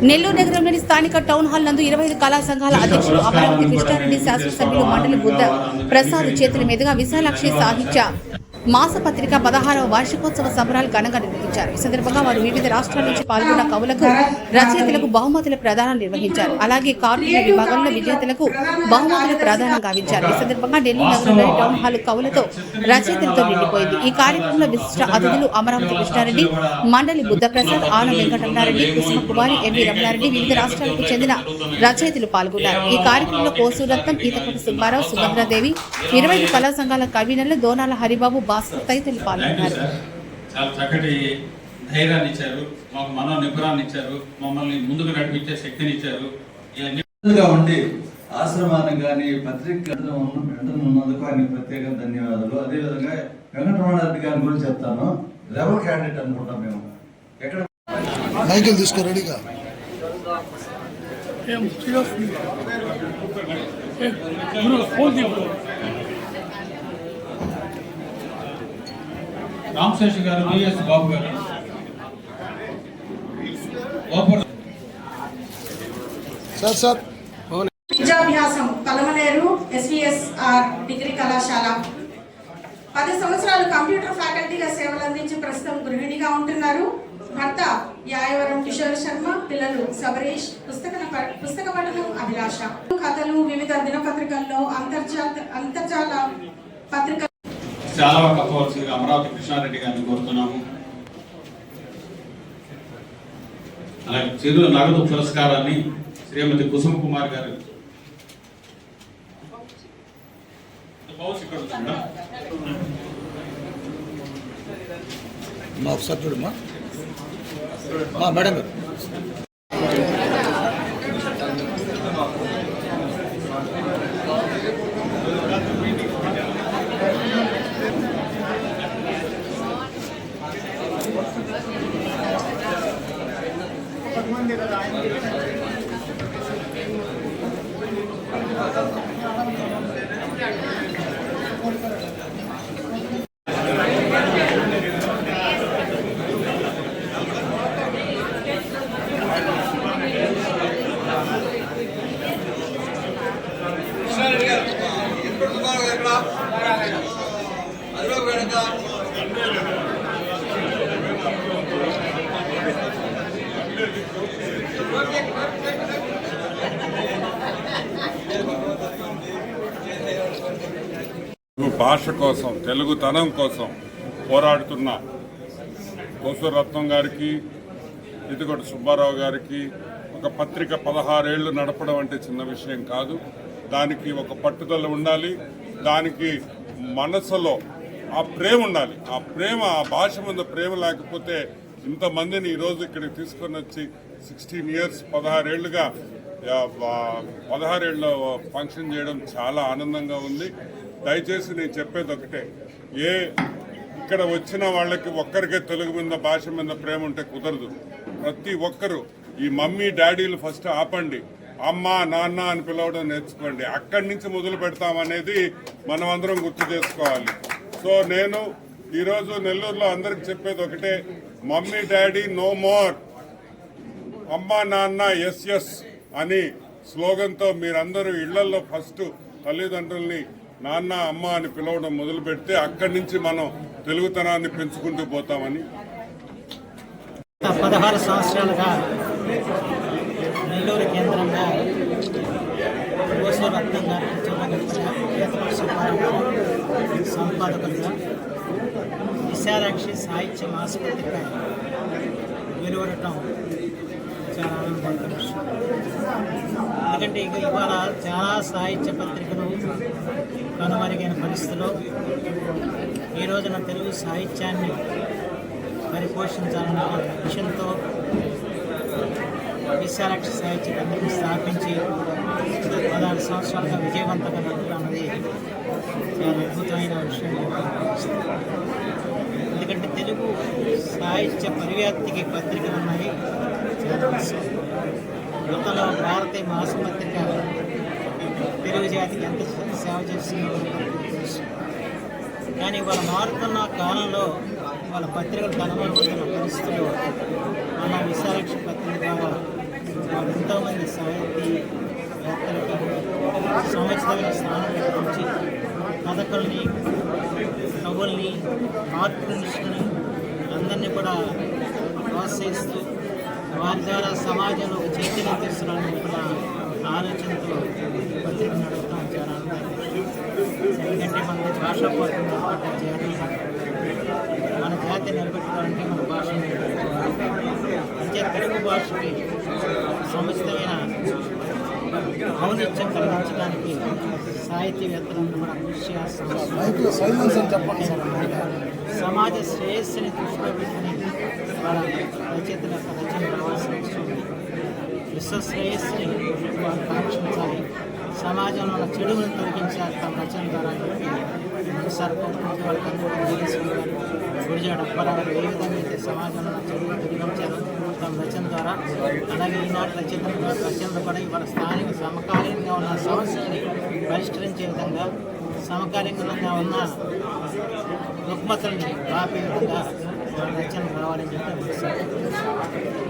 నెల్లూరు నగరంలోని స్థానిక town hall నందు ఇరవై ఐదు కళా సంఘాల అధ్యక్షులు అమరావతి కృష్ణారెడ్డి శాసనసభ్యులు మండలి బుద్ధ ప్రసాద్ చేతుల మీదుగా విశాలాక్షి సాహిత్య మాసపత్రిక పదహారవ వార్షికోత్సవ సంబరాలు ఘనంగా నిర్వహించారు. ఈ సందర్భంగా వారు వివిధ రాష్ట్రాల నుంచి పాల్గొన్న కవులకు రచయితలకు బహుమతుల ప్రదానం నిర్వహించారు. అలాగే కార్టూన్ విభాగంలో విజేతలకు బహుమతులు ప్రదానం గావించారు. ఈ సందర్భంగా ఢిల్లీ నగరంలోని టౌన్ హాల్ కవులతో రచయితలతో నిండిపోయింది. ఈ కార్యక్రమంలో విశిష్ట అతిథులు అమరావతి కృష్ణారెడ్డి మండలి బుద్ధప్రసాద్ ఆన వెంకటరమణారెడ్డి కృష్ణ కుమారి ఎంవి రమణారెడ్డి వివిధ రాష్ట్రాలకు చెందిన రచయితలు పాల్గొన్నారు. ఈ కార్యక్రమంలో కోసూరత్నం ఈతకొండ సుబ్బారావు సుభద్రాదేవి ఇరవై కళా సంఘాల కన్వీనర్లు దోనాల హరిబాబు భాస్కర్ తదితరులు పాల్గొన్నారు చాలా చక్కటి ధైర్యాన్ని ఇచ్చారు. మాకు మనో నిపుణాన్ని ఇచ్చారు. మమ్మల్ని ముందుకు నడిపించే శక్తిని ఇచ్చారు. గా ఉండి ఆశ్రమానికి కానీ పత్రిక ఉన్నందుకు ఆయన ప్రత్యేక ధన్యవాదాలు. అదేవిధంగా వెంకటరమణారెడ్డి గారి గురించి చెప్తాను. రెబల్ క్యాండిడేట్ అనుకుంటాం మేము. ఎక్కడ మైకిల్ తీసుకో రెడీగా. రామశేష్ గారు బిఎస్ బాబు గారు. Open sir sir. విద్యాభ్యాసం పలమనేరు ఎస్విఎస్ఆర్ డిగ్రీ కళాశాల. పది సంవత్సరాలు కంప్యూటర్ ఫ్యాకల్టీగా సేవలు అందించి ప్రస్తుతం గృహిణిగా ఉంటున్నారు. భర్త యాయవరం కిషోర్ శర్మ పిల్లలు సబరీష్ పుస్తక పుస్తక పఠనం అభిలాష. కథలు వివిధ దినపత్రికల్లో అంతర్జాత అంతర్జాల పత్రిక చాలా కప్పవలసిందిగా అమరావతి కృష్ణారెడ్డి గారిని కోరుతున్నాము. అలాగే చిరు నగదు పురస్కారాన్ని శ్రీమతి కుసుమ కుమార్ గారు మా ఒకసారి చూడమ్మా. మా మేడం గారు. తెలుగు భాష కోసం తెలుగుతనం కోసం పోరాడుతున్న కోసరత్నం గారికి ఇదిగొట్టి సుబ్బారావు గారికి ఒక పత్రిక పదహారేళ్ళు నడపడం అంటే చిన్న విషయం కాదు. దానికి ఒక పట్టుదల ఉండాలి. దానికి మనసులో ఆ ప్రేమ ఉండాలి. ఆ ప్రేమ ఆ భాష మీద ప్రేమ లేకపోతే ఇంతమందిని ఈరోజు ఇక్కడికి తీసుకొని వచ్చి సిక్స్టీన్ ఇయర్స్ పదహారేళ్ళుగా పదహారేళ్ళు పదహారేళ్ళ ఫంక్షన్ చేయడం చాలా ఆనందంగా ఉంది. దయచేసి నేను చెప్పేది ఒకటే. ఏ ఇక్కడ వచ్చిన వాళ్ళకి ఒక్కరికే తెలుగు మీద భాష మీద ప్రేమ ఉంటే కుదరదు. ప్రతి ఒక్కరూ ఈ మమ్మీ డాడీలు ఫస్ట్ ఆపండి. అమ్మ నాన్న అని పిలవడం నేర్చుకోండి. అక్కడి నుంచి మొదలు పెడతామనేది మనం అందరం గుర్తు చేసుకోవాలి. సో నేను ఈరోజు నెల్లూరులో అందరికి చెప్పేది ఒకటే. Mummy daddy no more. అమ్మ నాన్న ఎస్ ఎస్ అని స్లోగన్తో మీరందరూ ఇళ్ళలో ఫస్ట్ తల్లిదండ్రుల్ని నాన్న అమ్మ అని పిలవడం మొదలు పెడితే అక్కడి నుంచి మనం తెలుగుతనాన్ని పెంచుకుంటూ పోతామని. గత పదహారు సంవత్సరాలుగా నెల్లూరు కేంద్రంగా ఓసో సంపాదకులుగా విశాలాక్షి సాహిత్య మాసపత్రిక వెలువడటం చాలా ఆనందంగా ఎందుకంటే ఇక ఇవాళ చాలా సాహిత్య పత్రికలు కనుమరుగైన పరిస్థితిలో ఈ రోజున తెలుగు సాహిత్యాన్ని పరిపోషించాలన్న లక్ష్యంతో విశాలక్ష సాహిత్య కేంద్రం స్థాపించి పదహారు సంవత్సరాలుగా విజయవంతంగా నడపడం చాలా అద్భుతమైన విషయం. ఎందుకంటే తెలుగు సాహిత్య పరివ్యాప్తికి పత్రికలు ఉన్నాయి. చాలా గతంలో భారతీయ మాసపత్రిక తెలుగు జాతికి ఎంత సేవ చేస్తుందో? కానీ వాళ్ళ మారుతున్న కాలంలో వాళ్ళ పత్రికలు కనబడుతున్న పరిస్థితులు మన విశాలక్ష పత్రిక ద్వారా ఎంతోమంది సాహితీవేత్తలకి సముచితమైన స్థానం కల్పించి కథకుల్ని కవుల్ని ఆర్టిస్టుని అందరినీ కూడా ప్రోత్సహిస్తూ వారి ద్వారా సమాజంలో ఒక చైతన్యం తీసుకురావడానికి కూడా ఆలోచనతో పత్రిక నడపడం చాలా ఆనందాన్ని ఎందుకంటే మన భాష పోటీ నిలబడ్డ జాతి మన జాతి నిలబెట్టుకోవాలంటే మన భాష అంటే తెలుగు భాషకి సముచితమైన ఔనిత్యం కలిగించడానికి సాహిత్యవేత్తలందరూ కూడా కృషి చేస్తాం సమాజ శ్రేయస్సుని దృష్టిలో పెట్టుకుని వాళ్ళ రచయితల యొక్క రచన రావాల్సిన అవసరం ఉంది. విశ్వ శ్రేయస్సుని కాంక్షించాలి సమాజంలో ఉన్న చెడులను తొలగించాలి తమ రచన ద్వారా ఒకసారి కొంతమంది వాళ్ళకి అందరూ గురిజాడ అప్పరాలు ఏ విధంగా అయితే సమాజంలో ఉన్న చెడులను తొలగించారో తమ రచన ద్వారా అలాగే ఈనాటి రచయితల రచనలు కూడా ఇవాళ స్థానిక సమకాలీనంగా ఉన్న సమస్యని పరిష్కరించే విధంగా సమకాలీనంగా ఉన్న రుగ్మతల్ని ఆపే విధంగా వాళ్ళ రావాలని చెప్పి